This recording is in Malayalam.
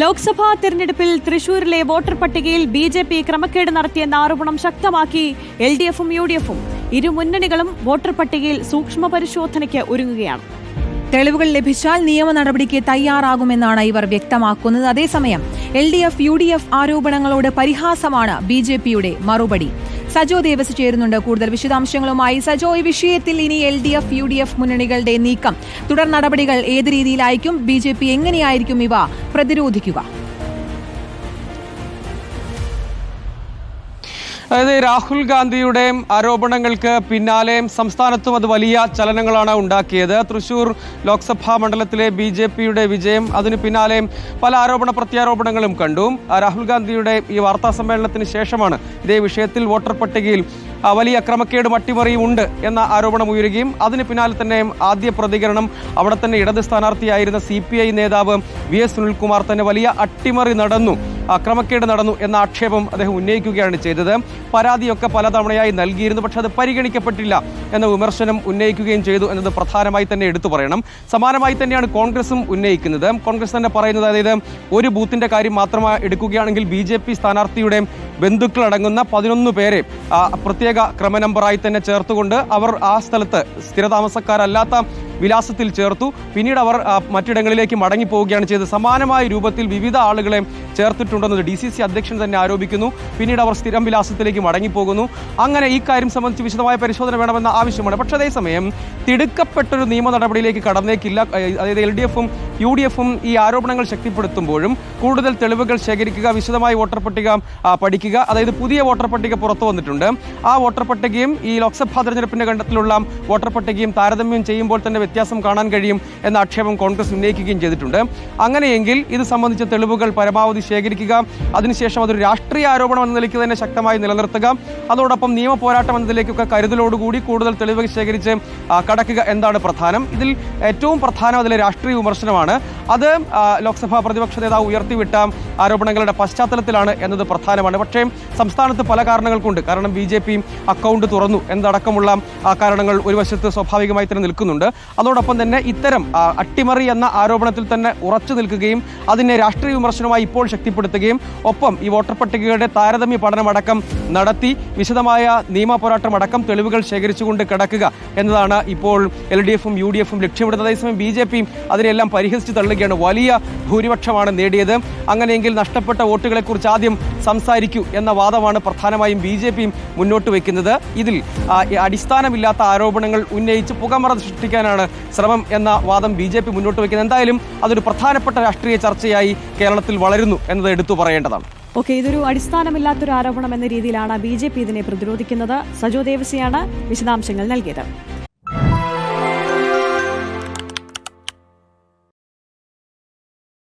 ലോക്സഭാ തെരഞ്ഞെടുപ്പിൽ തൃശൂരിലെ വോട്ടർ പട്ടികയിൽ ബി ജെ പി ക്രമക്കേട് നടത്തിയെന്ന ആരോപണം ശക്തമാക്കി എൽ ഡി എഫും യു ഡി എഫും. ഇരു മുന്നണികളും വോട്ടർ പട്ടികയിൽ സൂക്ഷ്മ പരിശോധനയ്ക്ക് ഒരുങ്ങുകയാണ്. തെളിവുകൾ ലഭിച്ചാൽ നിയമ നടപടിക്ക് തയ്യാറാകുമെന്നാണ് ഇവർ വ്യക്തമാക്കുന്നത്. അതേസമയം L D F U D F ആരോപണങ്ങളോട് പരിഹാസമാണ് ബി ജെ പിയുടെ മറുപടി. സജോ ദേവസ് ചേരുന്നുണ്ട് കൂടുതൽ വിശദാംശങ്ങളുമായി. സജോ ഈ വിഷയത്തിൽ ഇനി L D F U D F മുന്നണികളുടെ നീക്കം തുടർ നടപടികൾ ഏത് രീതിയിലായിരിക്കും ബി ജെ പി എങ്ങനെയായിരിക്കും ഇവ പ്രതിരോധിക്കുക? അതായത് രാഹുൽ ഗാന്ധിയുടെ ആരോപണങ്ങൾക്ക് പിന്നാലെയും സംസ്ഥാനത്തും അത് വലിയ ചലനങ്ങളാണ് ഉണ്ടാക്കിയത്. തൃശൂർ ലോക്സഭാ മണ്ഡലത്തിലെ ബി ജെ പിയുടെ വിജയം അതിന് പിന്നാലെയും പല ആരോപണ പ്രത്യാരോപണങ്ങളും കണ്ടു. രാഹുൽ ഗാന്ധിയുടെ ഈ വാർത്താ സമ്മേളനത്തിന് ശേഷമാണ് ഇതേ വിഷയത്തിൽ വോട്ടർ പട്ടികയിൽ വലിയ ക്രമക്കേടും അട്ടിമറിയും ഉണ്ട് എന്ന ആരോപണം ഉയരുകയും അതിന് പിന്നാലെ തന്നെ ആദ്യ പ്രതികരണം അവിടെ തന്നെ ഇടത് സ്ഥാനാർത്ഥിയായിരുന്ന സി നേതാവ് വി എസ് സുനിൽകുമാർ തന്നെ വലിയ അട്ടിമറി നടന്നു. ക്രമക്കേട് നടന്നു എന്ന ആക്ഷേപം അദ്ദേഹം ഉന്നയിക്കുകയാണ് ചെയ്തത്. പരാതിയൊക്കെ പലതവണയായി നൽകിയിരുന്നു പക്ഷെ അത് പരിഗണിക്കപ്പെട്ടില്ല എന്ന വിമർശനം ഉന്നയിക്കുകയും ചെയ്തു എന്നത് പ്രധാനമായി തന്നെ എടുത്തു പറയണം. സമാനമായി തന്നെയാണ് കോൺഗ്രസും ഉന്നയിക്കുന്നത്. കോൺഗ്രസ് തന്നെ പറയുന്നത് അതായത് ഒരു ബൂത്തിന്റെ കാര്യം മാത്രമായി എടുക്കുകയാണെങ്കിൽ ബി ജെ പി സ്ഥാനാർത്ഥിയുടെ ബന്ധുക്കളടങ്ങുന്ന പതിനൊന്ന് പേരെ പ്രത്യേക ക്രമനമ്പറായി തന്നെ ചേർത്തുകൊണ്ട് അവർ ആ സ്ഥലത്ത് സ്ഥിരതാമസക്കാരല്ലാത്ത വിലാസത്തിൽ ചേർത്തു. പിന്നീട് അവർ മറ്റിടങ്ങളിലേക്ക് മടങ്ങിപ്പോവുകയാണ് ചെയ്തത്. സമാനമായ രൂപത്തിൽ വിവിധ ആളുകളെ ചേർത്തിട്ടുണ്ടെന്ന് ഡി സി സി അധ്യക്ഷൻ തന്നെ ആരോപിക്കുന്നു. പിന്നീട് അവർ സ്ഥിരം വിലാസത്തിലേക്ക് മടങ്ങിപ്പോകുന്നു. അങ്ങനെ ഈ കാര്യം സംബന്ധിച്ച് വിശദമായ പരിശോധന വേണമെന്ന ആവശ്യമാണ്. പക്ഷേ അതേസമയം തിടുക്കപ്പെട്ടൊരു നിയമ നടപടിയിലേക്ക് കടന്നേക്കില്ല. അതായത് എൽ ഡി എഫും യു ഡി എഫും ഈ ആരോപണങ്ങൾ ശക്തിപ്പെടുത്തുമ്പോഴും കൂടുതൽ തെളിവുകൾ ശേഖരിക്കുക വിശദമായി വോട്ടർ പട്ടിക പഠിക്കുക അതായത് പുതിയ വോട്ടർ പട്ടിക പുറത്തു വന്നിട്ടുണ്ട്. ആ വോട്ടർ പട്ടികയും ഈ ലോക്സഭാ തെരഞ്ഞെടുപ്പിന്റെ ഘട്ടത്തിലുള്ള വോട്ടർ പട്ടികയും താരതമ്യം ചെയ്യുമ്പോൾ തന്നെ വ്യത്യാസം കാണാൻ കഴിയും എന്ന ആക്ഷേപം കോൺഗ്രസ് ഉന്നയിക്കുകയും ചെയ്തിട്ടുണ്ട്. അങ്ങനെയെങ്കിൽ ഇത് സംബന്ധിച്ച തെളിവുകൾ പരമാവധി ശേഖരിക്കുക അതിനുശേഷം അതൊരു രാഷ്ട്രീയ ആരോപണം എന്ന നിലയ്ക്ക് തന്നെ ശക്തമായി നിലനിർത്തുക അതോടൊപ്പം നിയമ പോരാട്ടം എന്നതിലേക്കൊക്കെ കരുതലോടുകൂടി കൂടുതൽ തെളിവുകൾ ശേഖരിച്ച് കടക്കുക എന്താണ് പ്രധാനം. ഇതിൽ ഏറ്റവും പ്രധാനം അതിലെ രാഷ്ട്രീയ വിമർശനമാണ്. അത് ലോക്സഭാ പ്രതിപക്ഷ നേതാവ് ഉയർത്തിവിട്ട ആരോപണങ്ങളുടെ പശ്ചാത്തലത്തിലാണ് എന്നത് പ്രധാനമാണ്. പക്ഷേ സംസ്ഥാനത്ത് പല കാരണങ്ങൾ കൊണ്ട് കാരണം ബി അക്കൗണ്ട് തുറന്നു എന്നതടക്കമുള്ള കാരണങ്ങൾ ഒരു വശത്ത് സ്വാഭാവികമായി തന്നെ നിൽക്കുന്നുണ്ട്. അതോടൊപ്പം തന്നെ ഇത്തരം അട്ടിമറി എന്ന ആരോപണത്തിൽ തന്നെ ഉറച്ചു നിൽക്കുകയും അതിനെ രാഷ്ട്രീയ വിമർശനമായി ഇപ്പോൾ ശക്തിപ്പെടുത്തുകയും ഒപ്പം ഈ വോട്ടർ പട്ടികയുടെ താരതമ്യ പഠനമടക്കം നടത്തി വിശദമായ നിയമ പോരാട്ടം അടക്കം തെളിവുകൾ ശേഖരിച്ചുകൊണ്ട് കിടക്കുക എന്നതാണ് ഇപ്പോൾ എൽ ഡി എഫും യു ഡി എഫും ലക്ഷ്യമിടുന്നത്. അതേസമയം ബി ജെ പിയും അതിനെല്ലാം പരിഹസിച്ച് തള്ളുകയാണ്. വലിയ ഭൂരിപക്ഷമാണ് നേടിയത്. അങ്ങനെയെങ്കിൽ നഷ്ടപ്പെട്ട വോട്ടുകളെക്കുറിച്ച് ആദ്യം സംസാരിക്കൂ എന്ന വാദമാണ് പ്രധാനമായും ബി ജെ പിയും മുന്നോട്ട് വയ്ക്കുന്നത് ഇതിൽ അടിസ്ഥാനമില്ലാത്ത ആരോപണങ്ങൾ ഉന്നയിച്ച് പുകമറ സൃഷ്ടിക്കാനാണ് ശ്രമം എന്ന വാദം ബി ജെ പി മുന്നോട്ട് വയ്ക്കുന്നത് എന്തായാലും അതൊരു പ്രധാനപ്പെട്ട രാഷ്ട്രീയ ചർച്ചയായി കേരളത്തിൽ വളരുന്നു എന്നത് എടുത്തു പറയേണ്ടതാണ്. ഓക്കെ ഇതൊരു അടിസ്ഥാനമില്ലാത്തൊരു ആരോപണം എന്ന രീതിയിലാണ് ബി ജെ പി ഇതിനെ പ്രതിരോധിക്കുന്നത്. സജോ ദേവസിയാണ് വിശദാംശങ്ങൾ നൽകിയത്.